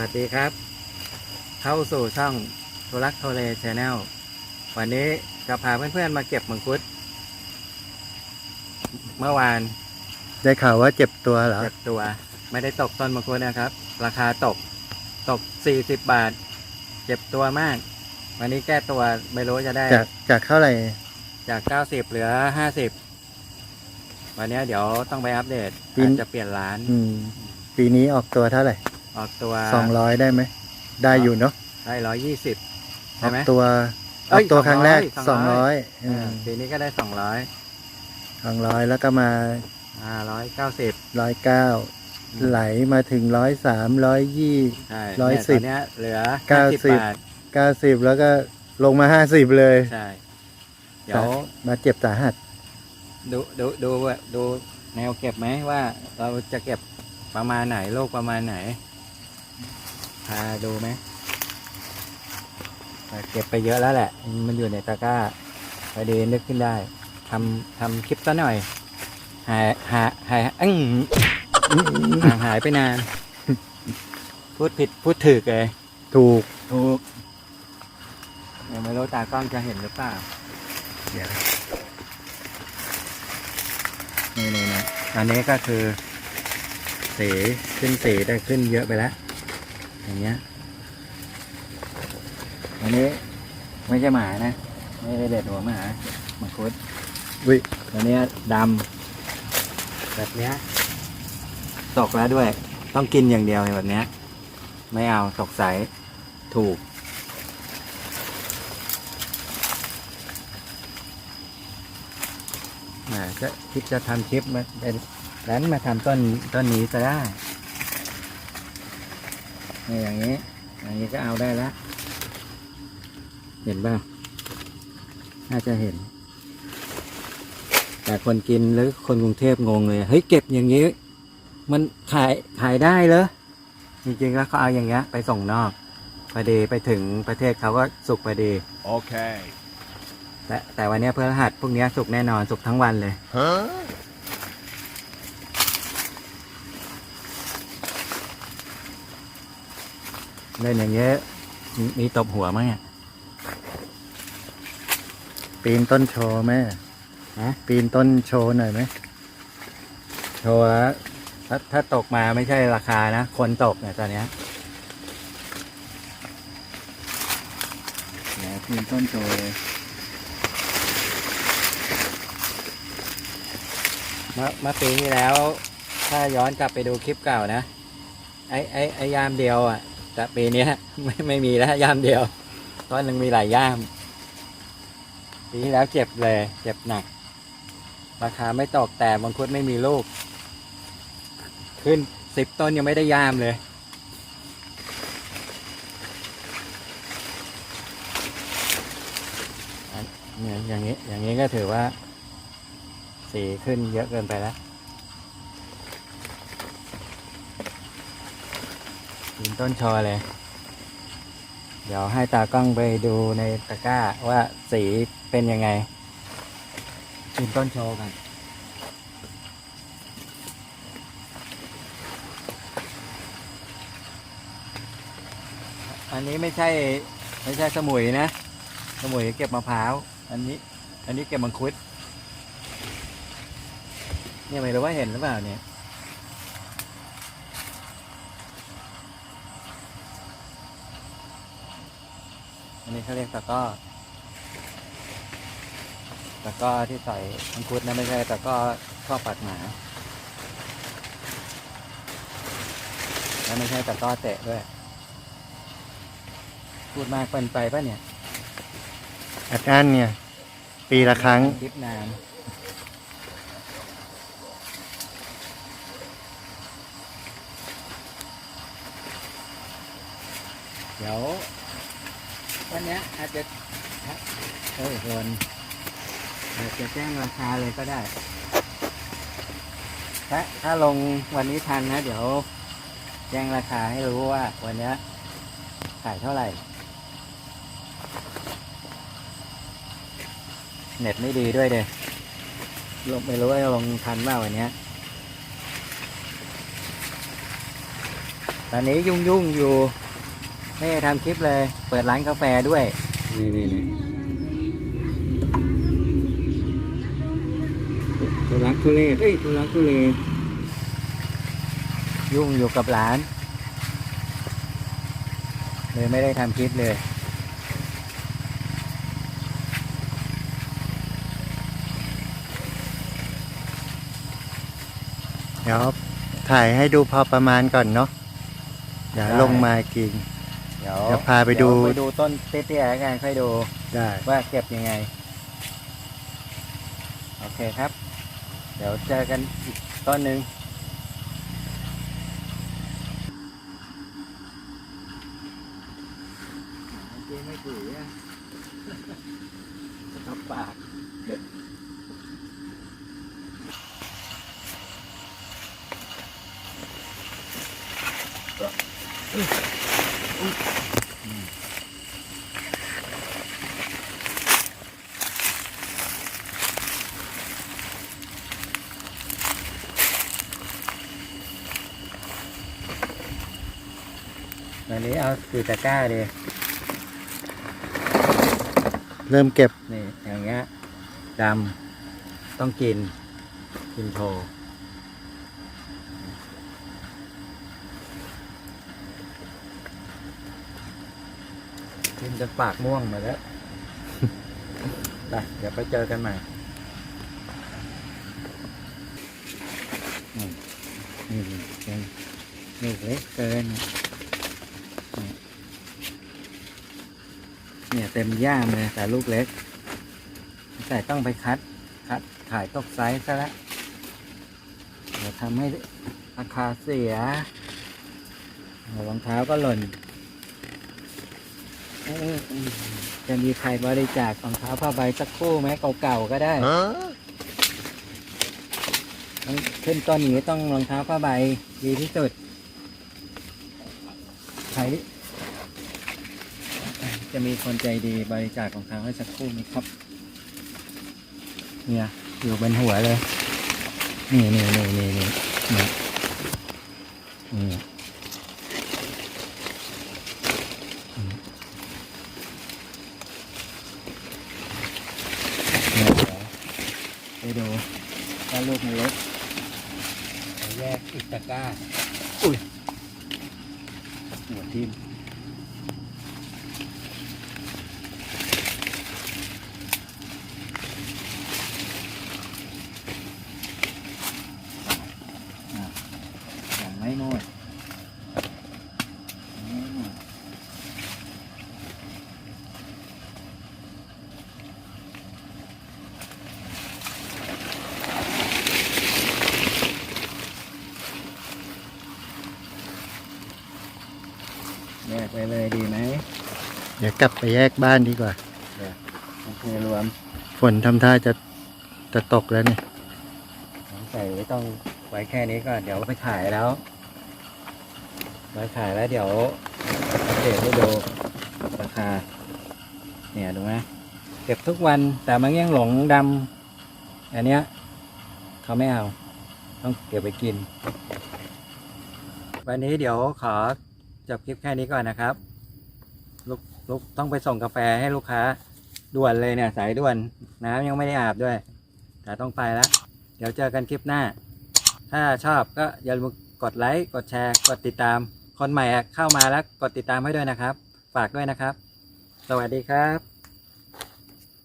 สวัสดีครับ เข้าสู่ช่องทุลักโทเลชแนลวันนี้จะพาเพื่อนๆมาเก็บมังคุด เมื่อวานได้ข่าวว่าเจ็บตัวเหรอ เก็บตัวไม่ได้ตกต้นมังคุดนะครับ ราคาตกตก 40 บาท เจ็บตัวมาก วันนี้แก้ตัวไม่รู้จะได้ จากจากเท่าไหร่ จาก 90 เหลือ 50 วันนี้เดี๋ยวต้องไปอัปเดตปีน อาจจะเปลี่ยนร้าน อืม ปีนี้ออกตัวเท่าไหร่ ออกตัวสองร้อยได้ไหม ได้อยู่เนาะได้ร้อยยี่สิบอใช่อกไหม ตัวเอ้ออยกตัวครั้งแรก200สองร้อยปีนี้ก็ได้สองร้อยสองร้อยแล้วก็มาอ่าร้อยเก้าสิบร้อยเก้าไหลมาถึงร้อยสามร้อยยี่ ใช่ร้อยเนี่สิบตนเนี้ยเหลือเก้า50สิบบาทเก้าสิบแล้วก็ลงมาห้าสิบเลย ใช่ เดี๋ยวมาเจ็บสาหัสดูดูดูว่าดูแนวเก็บไหมว่า เราจะเก็บประมาณไหนโลกประมาณไหน พาดูไหมแต่เก็บไปเยอะแล้วแหละ มันอยู่ในตะกร้าพอดีนึกขึ้นได้ทำทำคลิปซะหน่อย หายหาหายอั้งห่างหายไปนาน พูดผิดพูดถูกเลย ถูกถูกยังไม่รู้ตากล้องจะเห็นหรือเปล่าเดี๋ยวนี่นี่นะอันนี้ก็คือ สีขึ้นสีได้ขึ้นเยอะไปแล้ว อย่างเงี้ยอันนี้ไม่ใช่หมานะ ไม่ได้เด็ดหัวหมาหมาคุดวิอันเนี้ยดำแบบเนี้ยตกแล้วด้วย ต้องกินอย่างเดียวแบบเนี้ย ไม่เอาตกใสถูกอ่าจะคิดจะทำคลิปมาเป็นแล้วมาทำต้นต้นนี้จะได้ นี่อย่างนี้ อย่างนี้ก็เอาได้แล้ว เห็นป่ะน่าจะเห็น แต่คนกินหรือคนกรุงเทพงงเลย เฮ้ยเก็บอย่างนี้ มันขายขายได้เหรอ จริงๆแล้วเขาเอาอย่างเงี้ยไปส่งนอกพอดีไปถึงประเทศเขาก็สุกพอดี Okay. แต่แต่วันเนี้ยเพื่อรหัสพวกเนี้ยสุกแน่นอนสุกทั้งวันเลย Huh? เล่นอย่างเงี้ยมีมีตบหัวมั้งอะปีนต้นโชว์แม่ฮะปีนต้นโชว์หน่อยไหมโชว์แล้วถ้าถ้าตกมาไม่ใช่ราคานะ คนตกเนี่ยตอนเนี้ยเนี่ยปีนต้นโชว์เลยเมื่อเมื่อปีที่แล้ว ถ้าย้อนกลับไปดูคลิปเก่านะ ไอ้ไอ้ไอ้ยามเดียวอะ แต่ปีนี้ไม่ไม่มีแล้วย่ามเดียวเพราะมันมีหลายย่าม ปีที่แล้วเจ็บเลย เจ็บหนัก ราคาไม่ตกแต่บางคุดไม่มีลูก ขึ้นสิบต้นยังไม่ได้ย่ามเลยเนี่ยอย่างนี้ อย่างนี้ก็ถือว่า สีขึ้นเยอะเกินไปแล้ว ยืนต้นชอเลย เดี๋ยวให้ตากล้องไปดูในตะกร้าว่าสีเป็นยังไงยืนต้นชว์กันอันนี้ไม่ใช่ไม่ใช่สมุยนะ สมุยเก็บมะพร้าว อันนี้ อันนี้เก็บมังคุด เนี่ยไม่รู้ว่าเห็นหรือเปล่าเนี่ย อันนี้เขาเรียกตะกร้อตะกร้อที่ใส่มังคุดนะไม่ใช่ตะกร้อข้อบปัดหมาแล้วไม่ใช่ตะกร้อเตะด้วย พูดมากเกินไปป่ะเนี่ยอัดอั้นเนี่ย ปีละครั้งคลิปนานเดี๋ยว วันนี้อาจจะเออคนอาจจะแจ้งราคาเลยก็ได้ ถ้าถ้าลงวันนี้ทันนะ เดี๋ยว แจ้งราคาให้รู้ว่า วันนี้ขายเท่าไหร่ เน็ตไม่ดีด้วยเด้ลงไม่รู้ว่าลงทันเปล่าวันนี้ตอนนี้ยุ่งยุ่งๆอยู่ ไม่ได้ทำคลิปเลย เปิดร้านกาแฟด้วย นี่นี่นี่ทุลักทุเลเอ้ยทุลักทุเลยุ่งอยู่กับร้าน เลยไม่ได้ทำคลิปเลยเดี๋ยวถ่ายให้ดูพอประมาณก่อนเนาะ เดี๋ยวได้ลงมากิน เดี๋ยวเดี๋ยวพาไปดู เยวไปดูต้นเตี้ยๆแล้วกันค่อยดู ได้ว่าเก็บยังไง โอเคครับ เดี๋ยวเจอกันอีกต้นหนึ่งไม่ถืออะทับปาก วันนี้เอาสีตะกร้าดิเริ่มเก็บนี่อย่างเงี้ยดำต้องกินกินโชว์กินจนปากม่วงหมาแล้วไปเดี๋ยวไปเจอกันใหม่นี่นี่เป็นลูกเล็กเกินนี่ เนี่ยเต็มย่ามเลยแต่ลูกเล็ก แต่ต้องไปคัด คัดขายตกไซส์ซะแล้วเดี๋ยวทำให้ราคาเสียรองเท้าก็หล่นเอ้ยจะมีใครบริจาครองเท้าผ้าใบสักคู่ไหมเก่าๆก็ได้ต้องขึ้นต้นนี้ต้องรองเท้าผ้าใบดีที่สุดใคร จะมีคนใจดีบริจาครองเท้าให้สักคู่ไหมครับ เนี่ย อยู่บนหัวเลย นี่นี่นี่นี่นี่นี่นี่อืมเนี่ยเดี๋ยวไปดูว่าลูกมันเล็กเดี๋ยวแยกอีกตะกร้า อุ้ยหัวทิ่ม อย่างไม่หมดยังไม่หมดแยกไปเลยดีไหมเดี๋ยวกลับไปแยกบ้านดีกว่า โอเครวมฝนทำท่าจะจะตกแล้วเนี่ยใส่ไว้ต้องไว้แค่นี้ก่อนเดี๋ยวไปขายแล้ว ไว้ขายแล้วเดี๋ยวอัปเดตให้ดูราคา เนี่ยดูไหมเก็บทุกวันแต่มันยังหลงดำอันเนี้ยเขาไม่เอา ต้องเก็บไปกิน วันนี้เดี๋ยวขอจบคลิปแค่นี้ก่อนนะครับลูกลูกต้องไปส่งกาแฟให้ลูกค้าด่วนเลยเนี่ยสายด่วน น้ำยังไม่ได้อาบด้วย แต่ต้องไปแล้ว เดี๋ยวเจอกันคลิปหน้า ถ้าชอบก็อย่าลืมกดไลค์ กดแชร์ กดติดตาม คนใหม่เข้ามาแล้วกดติดตามให้ด้วยนะครับ ฝากด้วยนะครับ สวัสดีครับ